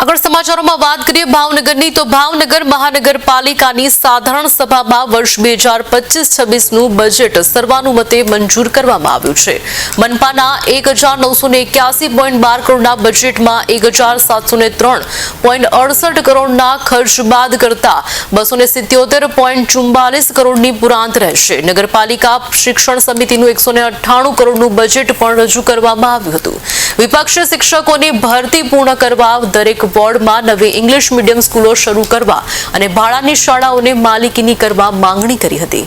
આગળ સમાચારોમાં વાત કરીએ ભાવનગરની, તો ભાવનગર મહાનગરપાલિકાની સાધારણ સભામાં વર્ષ બે હજાર પચીસ છવ્વીસનું બજેટ સર્વાનુમતે મંજૂર કરવામાં આવ્યું છે. મનપાના એક હજાર નવસો ને એક્યાસી પોઈન્ટ બાર કરોડના બજેટમાં એક હજાર સાતસો ને ત્રણ પોઈન્ટ અડસઠ કરોડના ખર્ચ બાદ કરતા બસો ને સિત્યોતેર પોઈન્ટ ચુમ્બાલીસ કરોડની પુરાંત રહેશે. નગરપાલિકા શિક્ષણ સમિતિનું એકસો ને અઠ્ઠાણું કરોડનું બજેટ પણ રજૂ કરવામાં આવ્યું હતું. વિપક્ષ શિક્ષકોની ભરતી પૂર્ણ કરવા દરેક વોર્ડમાં નવી ઇંગ્લિશ મીડિયમ સ્કૂલો શરૂ કરવા અને ભાડાની શાળાઓને માલિકીની કરવા માંગણી કરી હતી.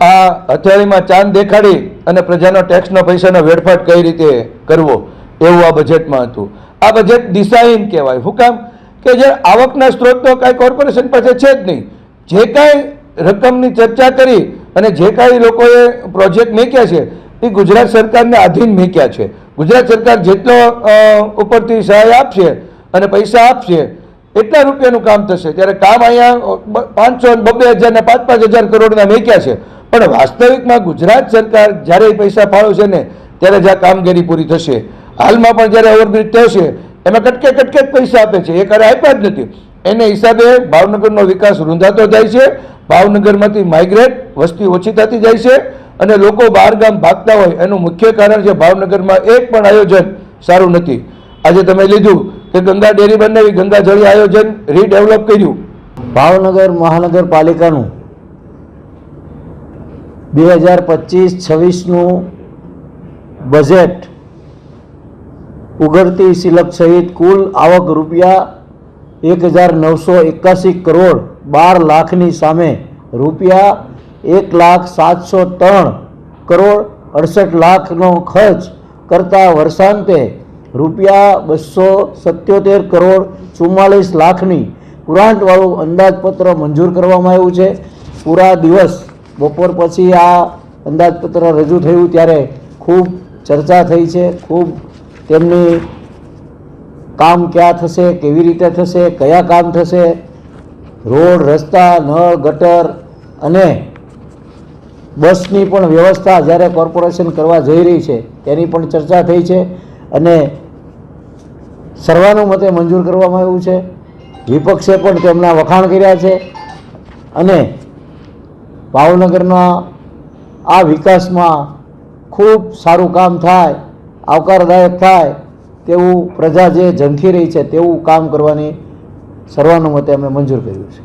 આ હથિયારીમાં ચાંદ દેખાડી અને પ્રજાનો ટેક્સનો પૈસાનો વેડફાટ કઈ રીતે કરવો? એવું આ બજેટમાં હતું. આ બજેટ દિશાહીન કહેવાય. શું કામ કે જે આવકના સ્ત્રોત તો કાંઈ કોર્પોરેશન પાસે છે જ નહીં. જે કાંઈ રકમની ચર્ચા કરી અને જે કાંઈ લોકોએ પ્રોજેક્ટ મૂક્યા છે, એ ગુજરાત સરકારને આધીન મૂક્યા છે. ગુજરાત સરકાર જેટલો ઉપરથી સહાય આપશે અને પૈસા આપશે, એટલા રૂપિયાનું કામ થશે. ત્યારે કામ અહીંયા પાંચસો બબ્બે હજાર ને પાંચ પાંચ હજાર કરોડના મેક્યા છે. પણ વાસ્તવિકમાં ગુજરાત સરકાર જ્યારે પૈસા પૈસા ફાળવશે ને, ત્યારે જ આ કામગીરી પૂરી થશે. હાલમાં પણ જ્યારે ઓવરબ્રિજ થશે એમાં કટકે કટકે જ પૈસા આપે છે. એ કરે આપ્યા જ નથી. એને હિસાબે ભાવનગરનો વિકાસ રૂંધાતો જાય છે. ભાવનગરમાંથી માઇગ્રેટ વસ્તી ઓછી થતી જાય છે. અને લોકો બહાર ગામ ભાગતા હોય, એનું મુખ્ય કારણ છે ભાવનગરમાં એક પણ આયોજન સારું નથી. આજે તમે લીધું કે ગંગા ડેરી બનાવી, ગંગા જળી આયોજન રીડેવલપ કર્યું. ભાવનગર મહાનગરપાલિકાનું બે હજાર પચીસ છવ્વીસનું બજેટ ઉગડતી સિલક સહિત કુલ આવક રૂપિયા એક હજાર નવસો એકાસી કરોડ બાર લાખની સામે રૂપિયા એક લાખ સાતસો ત્રણ કરોડ અડસઠ લાખનો ખર્ચ કરતા વર્ષાંતે રૂપિયા બસો સત્યોતેર કરોડ ચુમ્માલીસ લાખની પુરાંતવાળું અંદાજપત્ર મંજૂર કરવામાં આવ્યું છે. પૂરા દિવસ બપોર પછી આ અંદાજપત્ર રજૂ થયું ત્યારે ખૂબ ચર્ચા થઈ છે. ખૂબ તેમની કામ ક્યાં થશે, કેવી રીતે થશે, કયા કામ થશે, રોડ, રસ્તા, નળ, ગટર અને બસની પણ વ્યવસ્થા જ્યારે કોર્પોરેશન કરવા જઈ રહી છે, તેની પણ ચર્ચા થઈ છે અને સર્વાનુમતે મંજૂર કરવામાં આવ્યું છે. વિપક્ષે પણ તેમના વખાણ કર્યા છે અને ભાવનગરના આ વિકાસમાં ખૂબ સારું કામ થાય, આવકારદાયક થાય તેવું પ્રજા જે ઝંખી રહી છે, તેવું કામ કરવાની સર્વાનુમતે અમે મંજૂર કર્યું છે.